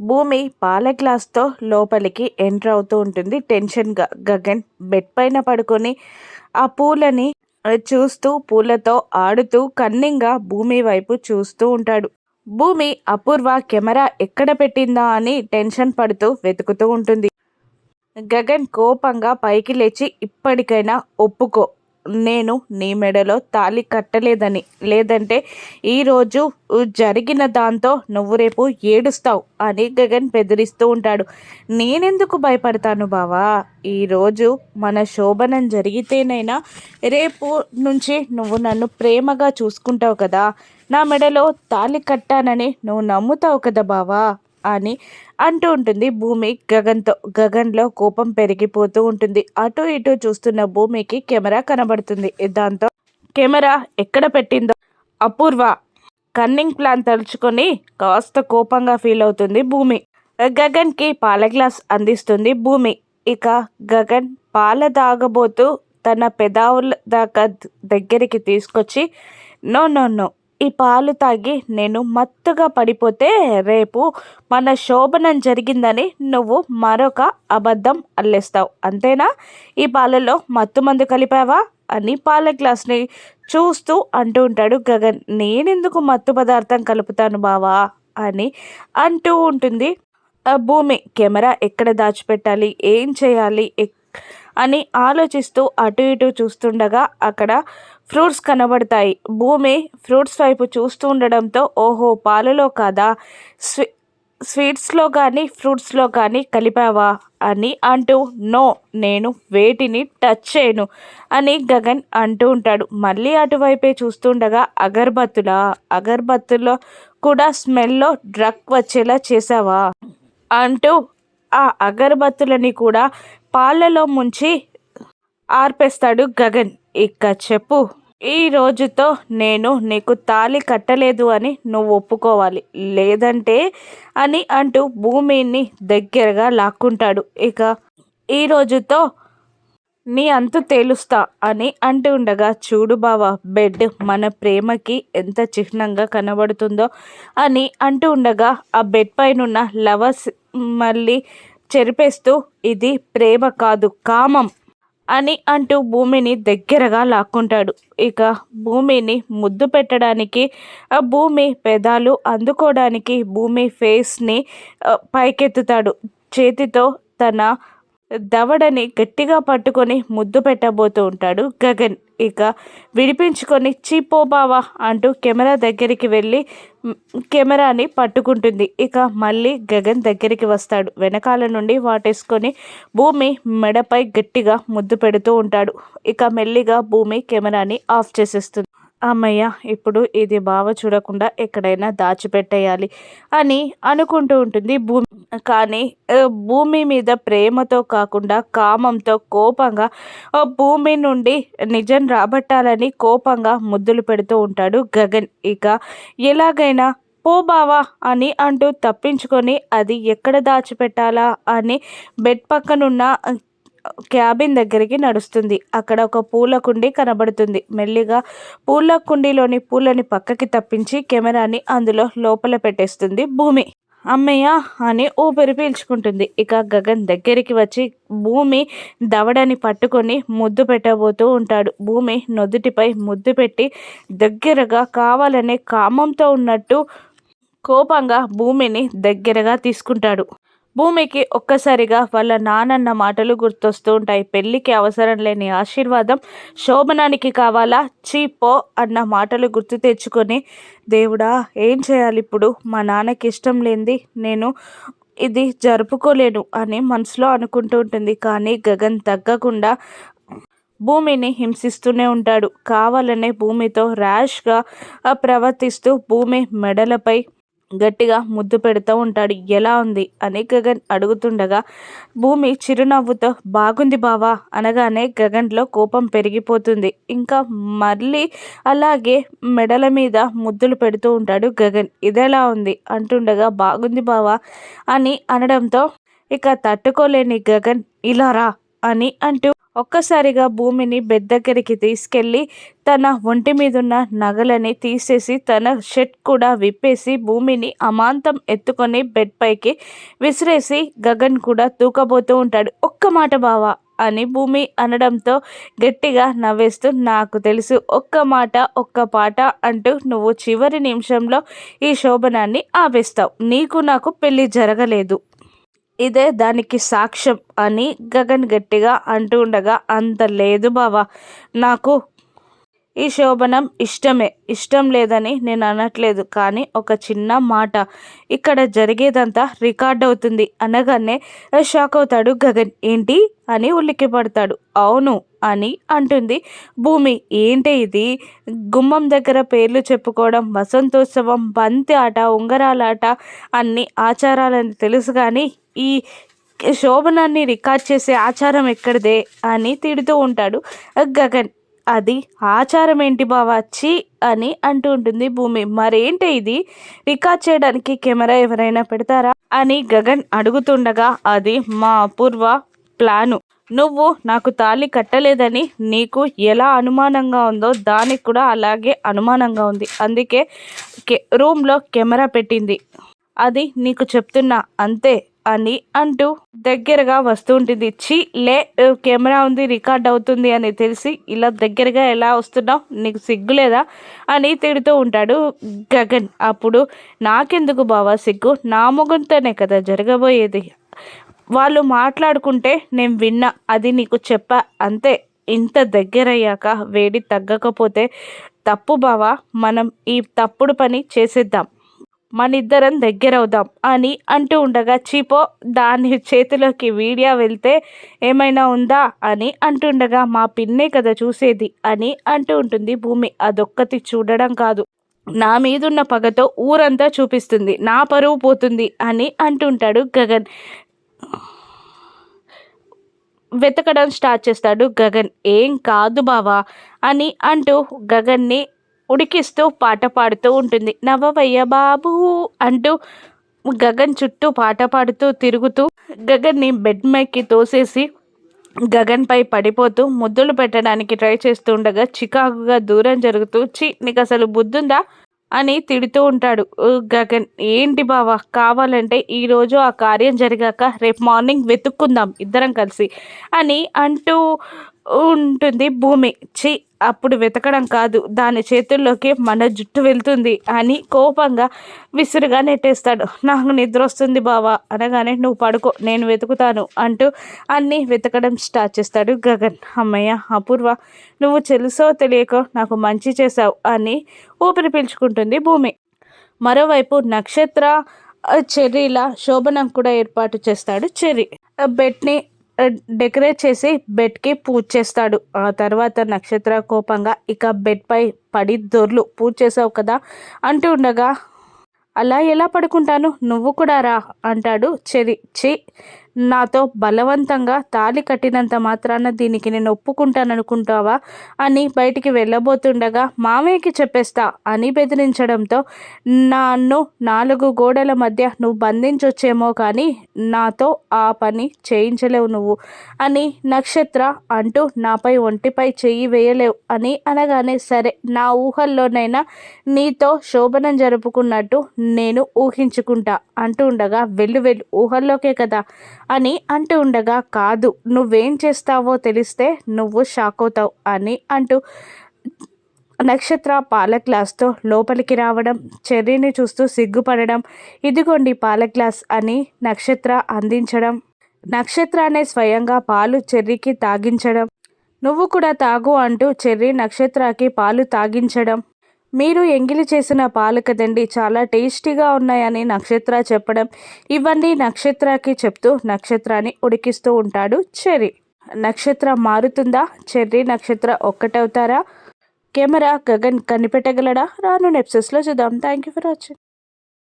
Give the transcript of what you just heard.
భూమి పాల గ్లాస్తో లోపలికి ఎంటర్ అవుతూ ఉంటుంది. టెన్షన్గా గగన్ బెడ్ పైన పడుకొని ఆ పూలని చూస్తూ పూలతో ఆడుతూ కన్నింగా భూమి వైపు చూస్తూ ఉంటాడు. భూమి అపూర్వ కెమెరా ఎక్కడ పెట్టిందా అని టెన్షన్ పడుతూ వెతుకుతూ ఉంటుంది. గగన్ కోపంగా పైకి లేచి ఇప్పటికైనా ఒప్పుకో. నేను నీ మెడలో తాళి కట్టలేదని. లేదంటే ఈరోజు జరిగిన దాంతో నువ్వు రేపు ఏడుస్తావు అని గగన్ బెదిరిస్తూ ఉంటాడు. నేనెందుకు భయపడతాను బావా? ఈరోజు మన శోభనం జరిగితేనైనా రేపు నుంచి నువ్వు నన్ను ప్రేమగా చూసుకుంటావు కదా. నా మెడలో తాళి కట్టానని నువ్వు నమ్ముతావు కదా బావా? అని అంటూ ఉంటుంది. భూమి గగన్తో గగన్లో కోపం పెరిగిపోతూ ఉంటుంది. అటు ఇటు చూస్తున్న భూమికి కెమెరా కనబడుతుంది. దాంతో కెమెరా ఎక్కడ పెట్టిందో అపూర్వ కన్నింగ్ ప్లాన్ తలుచుకొని కాస్త కోపంగా ఫీల్ అవుతుంది భూమి. గగన్కి పాల గ్లాస్ అందిస్తుంది భూమి. ఇక గగన్ పాల తాగబోతూ తన పెదావుల దాకా దగ్గరికి తీసుకొచ్చి నో నో నో ఈ పాలు తాగి నేను మత్తుగా పడిపోతే రేపు మన శోభనం జరిగిందని నువ్వు మరొక అబద్ధం అల్లేస్తావు. అంతేనా? ఈ పాలలో మత్తు మందు కలిపావా? అని పాల గ్లాస్ని చూస్తూ అంటూ ఉంటాడు గగన్. నేనెందుకు మత్తు పదార్థం కలుపుతాను బావా? అని అంటూ ఉంటుంది. ఆ భూమి కెమెరా ఎక్కడ దాచిపెట్టాలి? ఏం చేయాలి? ఎక్- అని ఆలోచిస్తూ అటు ఇటు చూస్తుండగా అక్కడ ఫ్రూట్స్ కనబడతాయి. భూమి ఫ్రూట్స్ వైపు చూస్తూ ఉండడంతో ఓహో పాలలో కాదా? స్వీ స్వీట్స్లో కానీ ఫ్రూట్స్లో కానీ కలిపావా? అని అంటూ నో నేను వేటిని టచ్ చేయను అని గగన్ అంటూ ఉంటాడు. మళ్ళీ అటువైపే చూస్తుండగా అగరబత్తులా? అగరబత్తులో కూడా స్మెల్లో డ్రగ్ వచ్చేలా చేసావా అంటూ ఆ అగరబత్తులని కూడా పాలలో ముంచి ఆర్పేస్తాడు గగన్. ఇక చెప్పు. ఈ రోజుతో నేను నీకు తాళి కట్టలేదు అని నువ్వు ఒప్పుకోవాలి. లేదంటే అని అంటూ భూమిని దగ్గరగా లాక్కుంటాడు. ఇక ఈ రోజుతో నీ అంతు తేలుస్తా అని అంటూ ఉండగా చూడు బావా బెడ్ మన ప్రేమకి ఎంత చిహ్నంగా కనబడుతుందో అని అంటూ ఉండగా ఆ బెడ్ పైన లవర్స్ మళ్ళీ చెరిపేస్తూ ఇది ప్రేమ కాదు కామం. అని అంటూ భూమిని దగ్గరగా లాక్కుంటాడు. ఇక భూమిని ముద్దు పెట్టడానికి ఆ భూమి పెదాలు అందుకోవడానికి భూమి ఫేస్ని పైకెత్తుతాడు. చేతితో తన దవడని గట్టిగా పట్టుకొని ముద్దు పెట్టబోతూ ఉంటాడు గగన్. ఇక విడిపించుకొని చీపో బావా అంటూ కెమెరా దగ్గరికి వెళ్ళి కెమెరాని పట్టుకుంటుంది. ఇక మళ్ళీ గగన్ దగ్గరికి వస్తాడు. వెనకాల నుండి వాటేసుకొని భూమి మెడపై గట్టిగా ముద్దు పెడుతూ ఉంటాడు. ఇక మెల్లిగా భూమి కెమెరాని ఆఫ్ చేసేస్తుంది. అమ్మయ్య ఇప్పుడు ఇది బావ చూడకుండా ఎక్కడైనా దాచిపెట్టేయాలి అని అనుకుంటూ ఉంటుంది భూమి. కానీ భూమి మీద ప్రేమతో కాకుండా కామంతో కోపంగా భూమి నుండి నిజం రాబట్టాలని కోపంగా ముద్దులు పెడుతూ ఉంటాడు గగన్. ఇక ఎలాగైనా పో బావా అని అంటూ తప్పించుకొని అది ఎక్కడ దాచిపెట్టాలా అని బెడ్ పక్కనున్న క్యాబిన్ దగ్గరికి నడుస్తుంది. అక్కడ ఒక పూల కుండీ కనబడుతుంది. మెల్లిగా పూల కుండీలోని పూలని పక్కకి తప్పించి కెమెరాని అందులో లోపల పెట్టేస్తుంది భూమి. అమ్మయ్య అని ఊపిరి పీల్చుకుంటుంది. ఇక గగన్ దగ్గరికి వచ్చి భూమి దవడని పట్టుకొని ముద్దు పెట్టబోతూ ఉంటాడు. భూమి నొదుటిపై ముద్దు పెట్టి దగ్గరగా కావాలనే కామంతో ఉన్నట్టు కోపంగా భూమిని దగ్గరగా తీసుకుంటాడు. భూమికి ఒక్కసారిగా వాళ్ళ నానన్న మాటలు గుర్తొస్తూ ఉంటాయి. పెళ్ళికి అవసరం లేని ఆశీర్వాదం శోభనానికి కావాలా? చీపో అన్న మాటలు గుర్తు తెచ్చుకొని దేవుడా ఏం చేయాలి ఇప్పుడు? మా నాన్నకి ఇష్టం లేనిది నేను ఇది జరుపుకోలేను అని మనసులో అనుకుంటూ ఉంటుంది. కానీ గగన్ తగ్గకుండా భూమిని హింసిస్తూనే ఉంటాడు. కావాలనే భూమితో ర్యాష్గా ప్రవర్తిస్తూ భూమి మెడలపై గట్టిగా ముద్దు పెడుతూ ఉంటాడు. ఎలా ఉంది? అని గగన్ అడుగుతుండగా భూమి చిరునవ్వుతో బాగుంది బావా అనగానే గగన్లో కోపం పెరిగిపోతుంది. ఇంకా మళ్ళీ అలాగే మెడల మీద ముద్దులు పెడుతూ ఉంటాడు గగన్. ఇదెలా ఉంది? అంటుండగా బాగుంది బావా అని అనడంతో ఇక తట్టుకోలేని గగన్ ఇలా రా అని అంటూ ఒక్కసారిగా భూమిని బెడ్ దగ్గరికి తీసుకెళ్ళి తన ఒంటి మీదున్న నగలని తీసేసి తన షర్ట్ కూడా విప్పేసి భూమిని అమాంతం ఎత్తుకొని బెడ్ పైకి విసిరేసి గగన్ కూడా తూకబోతూ ఉంటాడు. ఒక్క మాట బావా అని భూమి అనడంతో గట్టిగా నవ్వేస్తూ నాకు తెలుసు ఒక్క మాట ఒక్క పాట అంటూ నువ్వు చివరి నిమిషంలో ఈ శోభనాన్ని ఆపేస్తావు. నీకు నాకు పెళ్ళి జరగలేదు. ఇదే దానికి సాక్ష్యం అని గగన్ గట్టిగా అంటూ ఉండగా అంత లేదు బావా. నాకు ఈ శోభనం ఇష్టమే. ఇష్టం లేదని నేను అనట్లేదు. కానీ ఒక చిన్న మాట. ఇక్కడ జరిగేదంతా రికార్డ్ అవుతుంది. అనగానే షాక్ అవుతాడు గగన్. ఏంటి? అని ఉలిక్కి పడతాడు అవును అని అంటుంది. భూమి ఏంటి ఇది? గుమ్మం దగ్గర పేర్లు చెప్పుకోవడం వసంతోత్సవం బంతి ఆట ఉంగరాలాట అన్ని ఆచారాలని తెలుసు కానీ ఈ శోభనాన్ని రికార్డ్ చేసే ఆచారం ఎక్కడిదే? అని తిడుతూ ఉంటాడు గగన్. అది ఆచారం ఏంటి బావా? చి అని అంటూ ఉంటుంది భూమి. మరేంటి ఇది? రికార్డ్ చేయడానికి కెమెరా ఎవరైనా పెడతారా? అని గగన్ అడుగుతుండగా అది మా అపూర్వ ప్లాను. నువ్వు నాకు తాళి కట్టలేదని నీకు ఎలా అనుమానంగా ఉందో దానికి కూడా అలాగే అనుమానంగా ఉంది. అందుకే కె రూమ్లో కెమెరా పెట్టింది. అది నీకు చెప్తున్నా అంతే. అని అంటూ దగ్గరగా వస్తూ ఉంటుంది చి లే కెమెరా ఉంది రికార్డ్ అవుతుంది అని తెలిసి ఇలా దగ్గరగా ఎలా వస్తున్నావు? నీకు సిగ్గులేదా అని తిడుతూ ఉంటాడు గగన్. అప్పుడు నాకెందుకు బావా సిగ్గు? నా ముఖంతోనే కదా జరగబోయేది. వాళ్ళు మాట్లాడుకుంటే నేను విన్నా అది నీకు చెప్పా అంతే. ఇంత దగ్గరయ్యాక వేడి తగ్గకపోతే తప్పు బావా? మనం ఈ తప్పుడు పని చేసేద్దాం. మన ఇద్దరం దగ్గరవుదాం అని అంటూ ఉండగా చీపో దాని చేతిలోకి వీడియో వెళ్తే ఏమైనా ఉందా? అని అంటుండగా మా పిన్నే కదా చూసేది అని అంటూ ఉంటుంది భూమి. అదొక్కటి చూడడం కాదు. నా మీదున్న పగతో ఊరంతా చూపిస్తుంది. నా పరువు పోతుంది అని అంటుంటాడు గగన్. వెతకడం స్టార్ట్ చేస్తాడు గగన్. ఏం కాదు బావా అని అంటూ గగన్ని ఉడికిస్తూ పాట పాడుతూ ఉంటుంది. నవవయ్య బాబు అంటూ గగన్ చుట్టూ పాట పాడుతూ తిరుగుతూ గగన్ని బెడ్ మైకి తోసేసి గగన్పై పడిపోతూ ముద్దులు పెట్టడానికి ట్రై చేస్తూ ఉండగా చికాకుగా దూరం జరుగుతూ చి నీకు అసలు బుద్ధుందా? అని తిడుతూ ఉంటాడు. గగన్ ఏంటి బావా? కావాలంటే ఈరోజు ఆ కార్యం జరిగాక రేపు మార్నింగ్ వెతుక్కుందాం ఇద్దరం కలిసి అని అంటూ ఉంటుంది భూమి. చి అప్పుడు వెతకడం కాదు దాని చేతుల్లోకి మన జుట్టు వెళ్తుంది అని కోపంగా విసురుగా నెట్టేస్తాడు. నాకు నిద్ర వస్తుంది బావా అనగానే నువ్వు పడుకో నేను వెతుకుతాను అంటూ అన్నీ వెతకడం స్టార్ట్ చేస్తాడు గగన్. అమ్మయ్య అపూర్వ నువ్వు తెలుసో తెలియకో నాకు మంచి చేశావు అని ఊపిరి పీల్చుకుంటుంది భూమి. మరోవైపు నక్షత్ర చెర్రీల శోభనం కూడా ఏర్పాటు చేస్తాడు చెర్రీ. బెట్ని డెకరేట్ చేసి బెడ్కి పూజ చేస్తాడు. ఆ తర్వాత నక్షత్ర కోపంగా ఇక బెడ్పై పడి దొర్లు పూజ చేసావు కదా? అంటూ ఉండగా అలా ఎలా పడుకుంటాను? నువ్వు కూడా రా అంటాడు. చెరి చి నాతో బలవంతంగా తాలి కట్టినంత మాత్రాన దీనికి నేను ఒప్పుకుంటాననుకుంటావా అని బయటికి వెళ్ళబోతుండగా మామయ్యకి చెప్పేస్తా అని బెదిరించడంతో నన్ను నాలుగు గోడల మధ్య నువ్వు బంధించొచ్చేమో కానీ నాతో ఆ పని చేయించలేవు నువ్వు అని నక్షత్ర అంటూ నాపై ఒంటిపై చెయ్యి వేయలేవు అని అనగానే సరే నా ఊహల్లోనైనా నీతో శోభనం జరుపుకున్నట్టు నేను ఊహించుకుంటా అంటూ ఉండగా వెళ్ళు వెళ్ళు ఊహల్లోకే కదా అని అంటూ ఉండగా కాదు నువ్వేం చేస్తావో తెలిస్తే నువ్వు షాక్ అవుతావు అని అంటూ నక్షత్ర పాల గ్లాస్తో లోపలికి రావడం చెర్రీని చూస్తూ సిగ్గుపడడం ఇదిగోండి పాల గ్లాస్ అని నక్షత్ర అందించడం నక్షత్రానే స్వయంగా పాలు చెర్రీకి తాగించడం నువ్వు కూడా తాగు అంటూ చెర్రీ నక్షత్రకి పాలు తాగించడం మీరు ఎంగిలి చేసిన పాలు కదండి చాలా టేస్టీగా ఉన్నాయని నక్షత్ర చెప్పడం. ఇవన్నీ నక్షత్రకి చెప్తూ నక్షత్రాన్ని ఉడికిస్తూ ఉంటాడు చెర్రీ. నక్షత్ర మారుతుందా? చెర్రీ నక్షత్ర ఒక్కటవుతారా? కెమెరా గగన్ కనిపెట్టగలడా? రాను నెప్సెస్లో చూద్దాం. Thank you for watching.